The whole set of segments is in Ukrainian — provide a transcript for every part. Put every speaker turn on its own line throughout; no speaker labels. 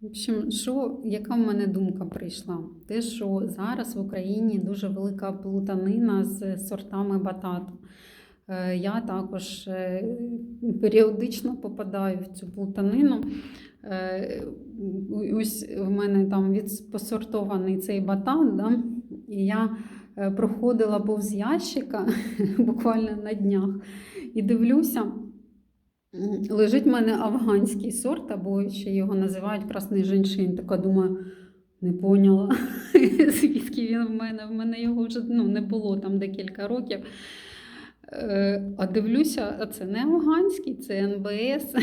В общем, що, яка в мене думка прийшла? Те, що зараз в Україні дуже велика плутанина з сортами батату. Е, Я також е, періодично попадаю в цю плутанину. Е, Ось в мене там посортований цей батат, да? і я проходила повз ящика буквально на днях і дивлюся. Лежить в мене афганський сорт, або ще його називають красний женщин. Така думаю, не поняла, звідки він в мене. В мене його вже ну, не було там декілька років. Е, А дивлюся, а це не афганський, це НБС.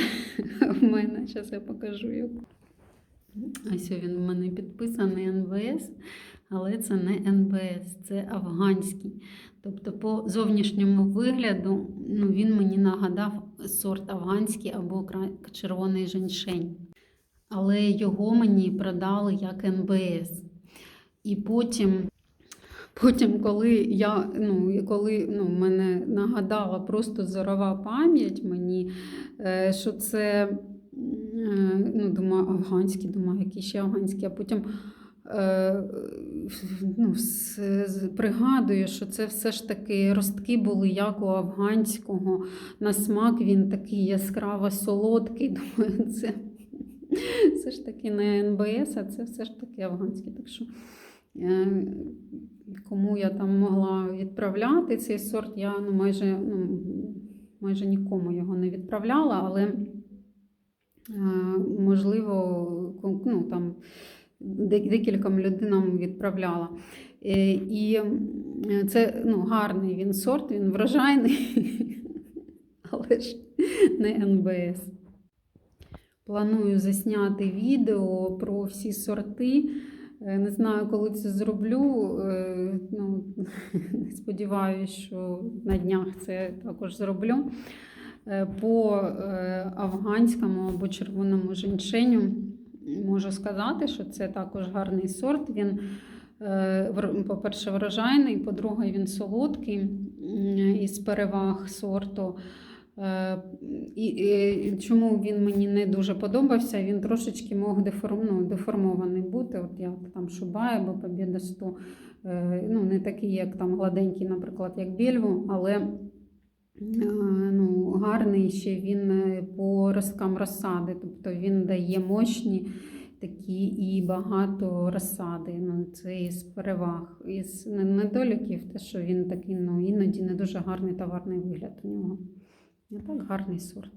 В мене, зараз я покажу його. Ось він в мене підписаний НБС, але це не НБС, це афганський. Тобто, по зовнішньому вигляду ну, він мені нагадав сорт афганський або червоний женьшень. Але його мені продали як НБС. І потім, потім коли я ну, коли ну, мене нагадала просто зорова пам'ять мені, е, що це ну, думаю, афганський, думаю, який ще афганський, а потім е, ну, пригадую, що це все ж таки ростки були як у афганського. На смак він такий яскраво солодкий. Думаю, це все ж таки не НБС, а це все ж таки афганський. Так що е, кому я там могла відправляти цей сорт, я ну, майже, ну, майже нікому його не відправляла, але можливо, кон- ну, там, декільком людинам відправляла. Е, І е, це ну, гарний він сорт, він врожайний, але ж не НБС. Планую засняти відео про всі сорти. Е, Не знаю, коли це зроблю. е, Ну, сподіваюся, що на днях це також зроблю. Е, По е, афганському або червоному женьшеню можу сказати, що це також гарний сорт. Він, е, по-перше, врожайний, по-друге, він солодкий із переваг сорту. І, і чому він мені не дуже подобався? Він трошечки мог деформ, ну, деформований бути. От як там Шубай або Побєда 100, ну, не такий, як там гладенький, наприклад, як Бельву, але ну, гарний ще він е, по розкам розсади, тобто він дає мощні такі і багато розсади. Ну, це із переваг, із недоліків, те, що він такий ну, іноді не дуже гарний товарний вигляд у нього. Не так гарний сорт.